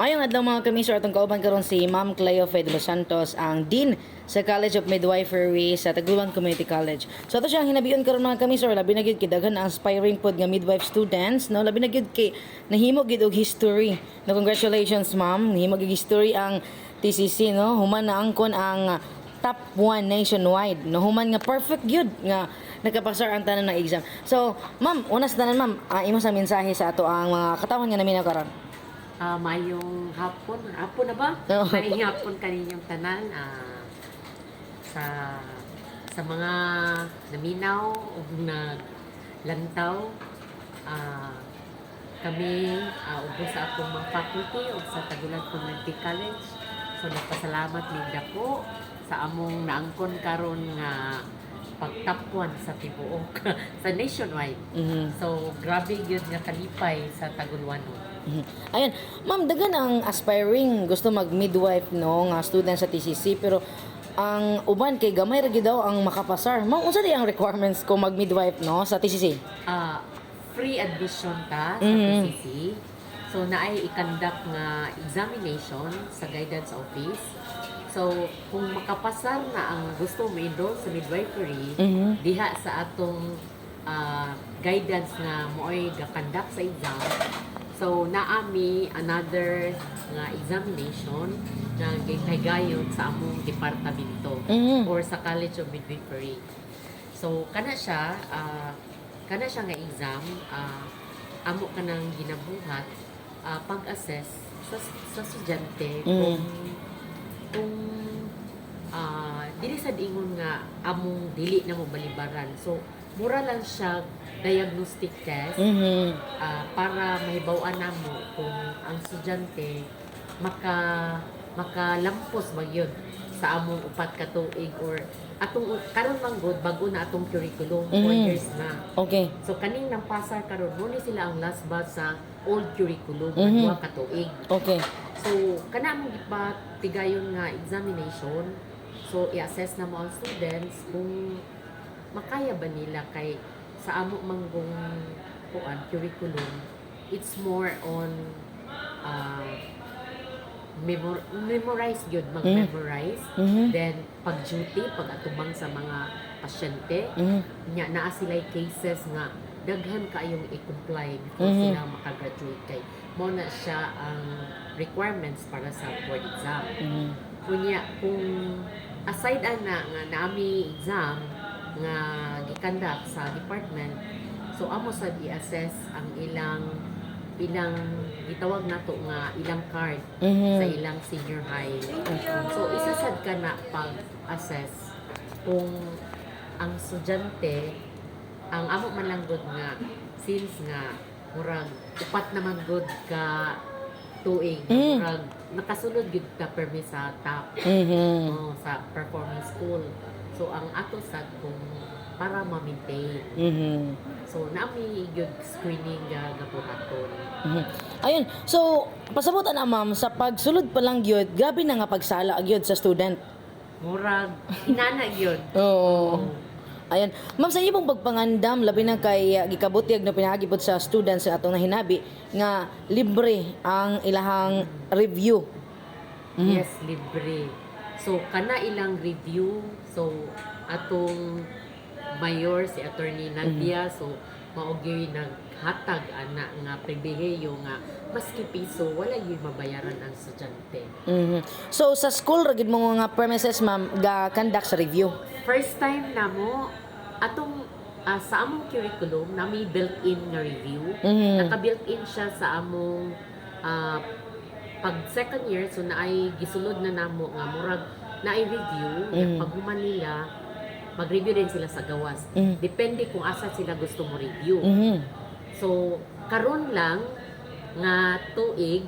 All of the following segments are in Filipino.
Ayong adlaw mga kamisor atong kauban karon si Ma'am Cleo Fe de Santos ang Dean sa College of Midwifery sa Taguluan Community College. So ato siyang hinabiyon karon mga kamisor labi na gyud kay daghan ang aspiring pod nga midwife students no labi na gyud kay nahimo gyud og history. No congratulations ma'am, nahimo gyud history ang TCC no human na angkon ang top 1 nationwide no human nga perfect gyud nga nakapasar ang tanan ng exam. So, ma'am, unas tanan ma'am, ah, imo sa mensahe sa ato ang mga katawan nga naminaw karon. Ah, mayong hapon, hapon na ba? Mayong hapon kaninyong tanan ah, sa sa mga naminaw o naglantaw ah, kami uh, ubo sa akong mga faculty o sa Tagulan Community College. So nagpasalamat linda ko sa among naangkon karon nga pagtapwan sa tibuok sa nationwide. Mhm. So grabe gyud nga kalipay sa Tagulwano. Mhm. Ayun, ma'am, dagan ang aspiring gusto mag-midwife no nga student sa TCC pero ang uban kay gamay ra gyud daw ang makapasar. Ma'am, unsa di ang requirements ko mag-midwife no sa TCC? ah free admission ta sa Mhm. PCC. So naay i-conduct nga examination sa guidance office. So kung makapasar na ang gusto mo enroll sa midwifery, Mhm. diha sa atong ah, guidance nga mo'y ga-conduct sa exam. So naami another nga examination nga gihaygayon sa among departamento Mhm. or sa College of Midwifery. So kana siya ah, kana siya nga exam ah, amo ka nang ginabuhat ah, pag-assess sa sa estudyante kung kung ah, dili sad ingon nga among dili na mo balibaran. So mura lang siya diagnostic test Mhm. ah, para mahibaw-an namo kung ang estudyante maka makalampos ba yun sa among upat ka tuig or atong karon man gud bago na atong curriculum 4 Mhm. years na Okay. so kaning nang pasar karon mo ni sila ang last batch sa old curriculum Mhm. mm duha ka tuig Okay. So, kana mo gipa tigayon nga examination. So, i-assess na mo ang students kung makaya ba nila kay sa amo manggong kuan curriculum. It's more on uh, memor- memorize yun, mag-memorize. Mhm. Then, pag-duty, pag-atubang sa mga pasyente. Mhm. Nya, naa sila'y cases nga daghan kayong i-comply before Mhm. sila makagraduate kay mo na siya ang requirements para sa board exam. Mhm. Kunya kung aside ana nga naami exam nga gikandak sa department so amo sad i-assess ang ilang ilang gitawag nato nga ilang card Mhm. sa ilang senior high. So, isa sad ka na pag-assess kung ang estudyante, ang amo man lang good nga, since nga, murag, upat naman good ka tuig, Mm. murag, nakasunod good ka permi sa top, Mhm. oh, sa performing school. So, ang ato sad kung para ma-maintain. Mhm. So, nami good screening ga gabuhaton. Mhm. Ayun. So, pasabot na ma'am sa pagsulod pa lang gyud, gabi na nga pagsala gyud sa student. Murag, inana yun. Oo. Ayan. Ma'am, sa ibong pagpangandam, labi na kay uh, gikabutyag na pinagibot sa students sa atong nahinabi nga libre ang ilahang review. Mhm. Yes, libre. So, kana ilang review. So, atong mayor, si Attorney Nadia, so, maugyoy naghatag ana nga pribileyo nga maski piso wala gyud mabayaran ang estudyante. Mhm. So, sa school, ragid mo nga premises, ma'am, ga conduct sa review. First time na mo atong ah, sa among curriculum na may built-in nga review. Mhm. Naka-built-in siya sa among ah, pag second year so naay gisulod na namo nga murag naay review Mhm. pag human nila mag-review din sila sa gawas. Mhm. Depende kung asa sila gusto mo review. Mhm. So karon lang nga tuig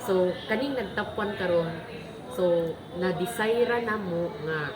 so kaning nagtapuan karon so na-desire na mo nga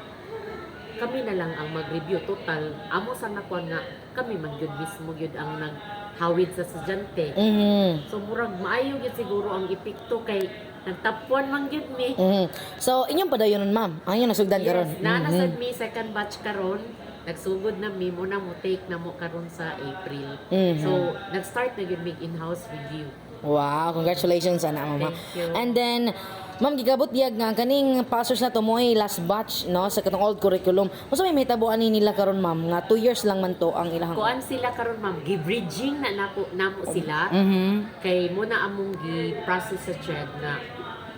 kami na lang ang mag-review total amo sa nakuan nga kami man gyud mismo gyud ang naghawid sa estudyante Mhm. so murag maayo gyud siguro ang epekto kay nagtapuan man gyud mi Mhm. So, inyong padayonon, ma'am. Ang inyong nasugdan karon. yes na nasad mi second batch karon nagsugod na mi muna mo take na mo karon sa April Mhm. so nag-start na gyud mig in-house review Wow, congratulations ana mama. Thank you. And then Ma'am, gigabot diyag nga kaning pastors na to mo ay last batch no sa katong old curriculum. Unsa may mahitabuan ni nila karon ma'am nga 2 years lang man to ang ilang. Kuan sila karon ma'am, gi-bridging na nako namo sila. Mhm. kay muna among gi-process sa CHED na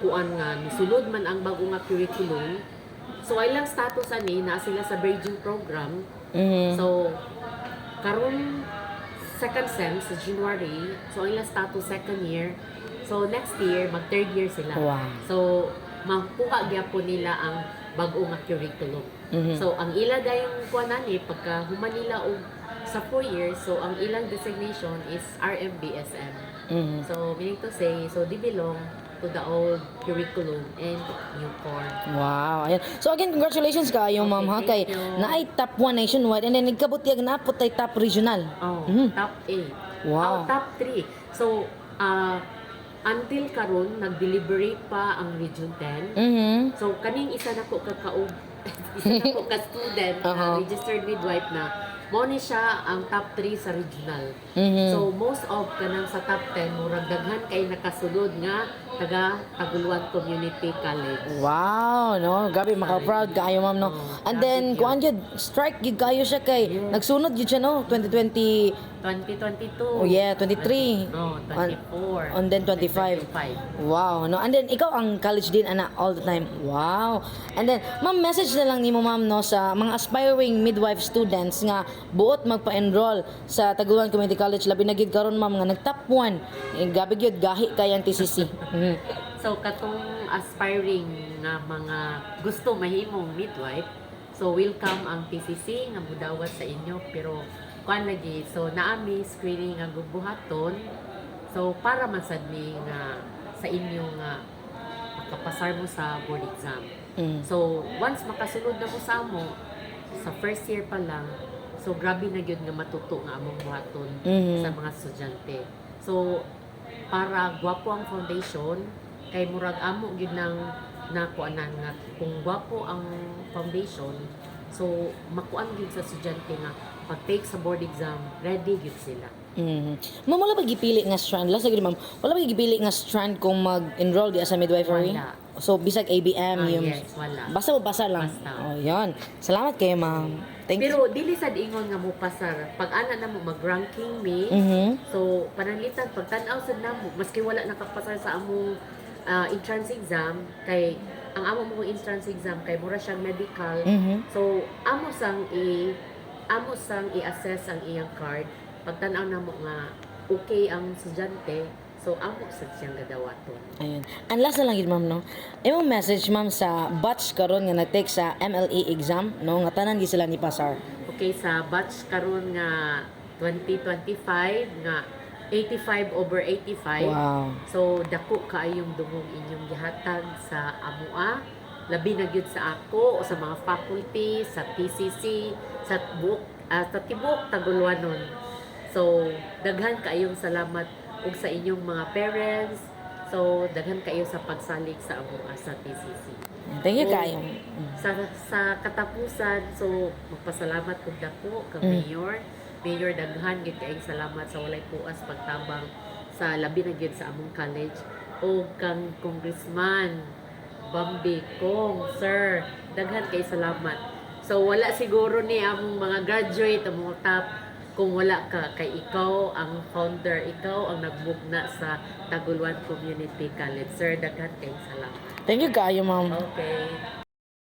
kuan nga nisulod man ang bago nga curriculum. So ay lang status ani na sila sa bridging program. Mhm. So karon second sem sa January, so ay lang status second year. So next year mag third year sila. Wow. So makuha gyapon nila ang bago nga curriculum. Mhm. So ang ila dayong kuan ani pagka human nila og sa 4 years, so ang ilang designation is RMBSM. Mhm. So, meaning to say, so they belong to the old curriculum and new core. Wow. Ayan. So again, congratulations kayo ma'am ha kay you. naay top 1 nationwide and then nagkabot diyag na po tay top regional. Oh, Mhm. top 8. Wow. Oh, top 3. So, uh, until karon nag-deliberate pa ang Region 10. Mhm. So, kaning isa na ko kakaog, isa na ko ka-student na Uh-huh. registered midwife na mo ni siya ang top 3 sa regional. Mhm. So most of kanang sa top 10 murag daghan kay nakasulod nga taga Taguluan Community College. Wow, no? Gabi maka-proud kayo ma'am no. Oh, And grabe then kuan jud strike gid kayo siya kay nagsunod gid siya no 2020 2022. Oh yeah, 23. No, 24. And then 25. 25. Wow, no. And then ikaw ang college din ana all the time. Wow. And then ma'am message na lang nimo ma'am no sa mga aspiring midwife students nga buot magpa-enroll sa Taguluan Community College labi na gid karon ma'am nga nag-top 1. Eh, gabi gyud gahi kay ang TCC. Mhm. So katong aspiring nga mga gusto mahimong midwife, so welcome ang TCC nga mudawat sa inyo pero kuan lagi so naami screening nga gubuhaton. So para man sad mi nga sa inyo nga makapasar mo sa board exam. Mm. So once makasulod na mo sa amo sa first year pa lang, so grabe na gyud nga matuto nga among buhaton Mhm. sa mga estudyante. So, para gwapo ang foundation, kay murag amo gyud nang nakuanan nga kung gwapo ang foundation, so makuan gyud sa estudyante nga pag take sa board exam, ready gyud sila. Mhm. Ma'am, wala ba gipili nga strand? Last lagi ma'am, wala ba gipili nga strand kung mag-enroll di sa midwifery? Wala. So bisag ABM Ah, yung yes, wala. Basta mo basa lang. Basta. Oh, yan. Salamat kayo, ma'am. Thank you. Pero dili sad ingon nga mo pasar. Pag ana na mo mag-ranking me, Mhm. So, pananglitan, pag tanaw sa namo, maski wala nakapasar sa among ah, entrance exam, kay ang amo mo entrance exam, kay mura siyang medical. Mhm. So, amo sang i amo sang i-assess ang iyang card. Pag tanaw na mo nga okay ang estudyante, so amo sa siyang gadawaton. Ayun. And last na lang yun, ma'am, no? Imong message, ma'am, sa batch karon nga nag-take sa MLE exam, no? Nga tanan gi sila ni Pasar. Okay, sa batch karon nga 2025 nga 85 over 85. Wow. So dako kaayong dungog inyong gihatag sa amua labi na gyud sa ako o sa mga faculty sa TCC sa buok ah, sa tibuok Taguluanon. So daghan kaayong salamat ug sa inyong mga parents. So daghan kayo sa pagsalig sa amua sa TCC. Thank you kayo. Sa sa katapusan so magpasalamat kog dako ka Mm. mayor. Mayor daghan gid kaayong salamat sa walay puas pagtabang sa labi na gyud sa among college. O kang congressman Bambi Kong sir daghan kay salamat. So wala siguro ni among mga graduate among top kung wala ka kay ikaw ang founder ikaw ang nagbugna sa Taguluan Community College. Sir daghan kay salamat. Thank you kayo, ma'am. okay